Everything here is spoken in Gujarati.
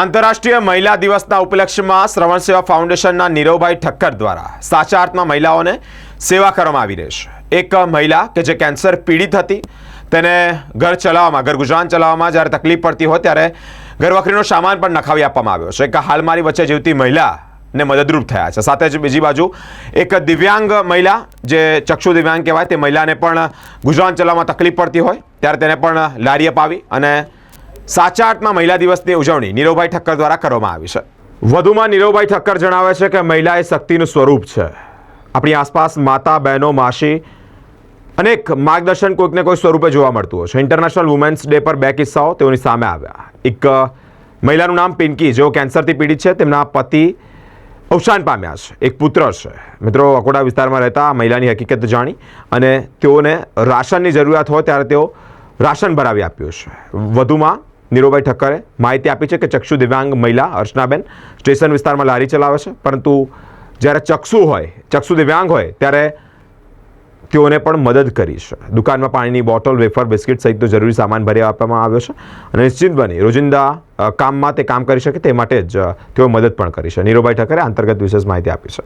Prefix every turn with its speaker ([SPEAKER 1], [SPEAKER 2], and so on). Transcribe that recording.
[SPEAKER 1] આંતરરાષ્ટ્રીય મહિલા દિવસના ઉપલક્ષ્યમાં શ્રવણ સેવા ફાઉન્ડેશનના નીરવભાઈ ઠક્કર દ્વારા સાચા અર્થમાં મહિલાઓને સેવા કરવામાં આવી રહી છે. એક મહિલા કે જે કેન્સર પીડિત હતી, તેને ઘર ચલાવવામાં, ઘર ગુજરાન ચલાવવામાં જ્યારે તકલીફ પડતી હોય ત્યારે ઘરવખરીનો સામાન પણ નખાવી આપવામાં આવ્યો છે. એક હાલમારી વચ્ચે જીવતી મહિલા ને મદદરૂપ થયા છે. સાથે જ બીજી બાજુ એક દિવ્યાંગ મહિલા, જે ચક્ષુ દિવ્યાંગ કહેવાય, તે મહિલાને પણ ગુજરાન ચલાવવામાં તકલીફ પડતી હોય, ત્યારે તેને પણ લારી અપાવી અને સાચા અર્થમાં મહિલા દિવસની ઉજવણી નીરવભાઈ ઠક્કર દ્વારા કરવામાં આવી છે. વધુમાં નીરવભાઈ ઠક્કર જણાવે છે કે મહિલા એ શક્તિનું સ્વરૂપ છે. આપણી આસપાસ માતા, બહેનો, માસી અનેક માર્ગદર્શન કોઈકને કોઈ સ્વરૂપે જોવા મળતું હોય છે. ઇન્ટરનેશનલ વુમેન્સ ડે પર બે કિસ્સાઓ તેઓની સામે આવ્યા. એક મહિલાનું નામ પિંકી, જેઓ કેન્સરથી પીડિત છે, તેમના પતિ અવસાન પામ્યા છે. એક પુત્ર છે. મિત્રો, અકોડા વિસ્તારમાં રહેતા મહિલાની હકીકત જાણી અને તેઓને રાશનની જરૂરિયાત હોય ત્યારે તેઓ રાશન ભરાવી આપ્યું છે. વધુમાં નીરોભાઈ ઠક્કરે માહિતી આપી છે કે ચક્ષુ દિવ્યાંગ મહિલા અર્ચનાબેન સ્ટેશન વિસ્તારમાં લારી ચલાવે છે, પરંતુ જ્યારે ચક્ષુ હોય, ચક્ષુ દિવ્યાંગ હોય, ત્યારે તેઓને પણ મદદ કરી છે. દુકાનમાં પાણીની બોટલ, વેફર, બિસ્કિટ સહિતનો જરૂરી સામાન ભરી આપવામાં આવ્યો છે અને નિશ્ચિત બની રોજિંદા કામમાં તે કામ કરી શકે તે માટે જ તેઓ મદદ પણ કરી છે. નીરોભાઈ ઠક્કરે અંતર્ગત વિશેષ માહિતી આપી છે.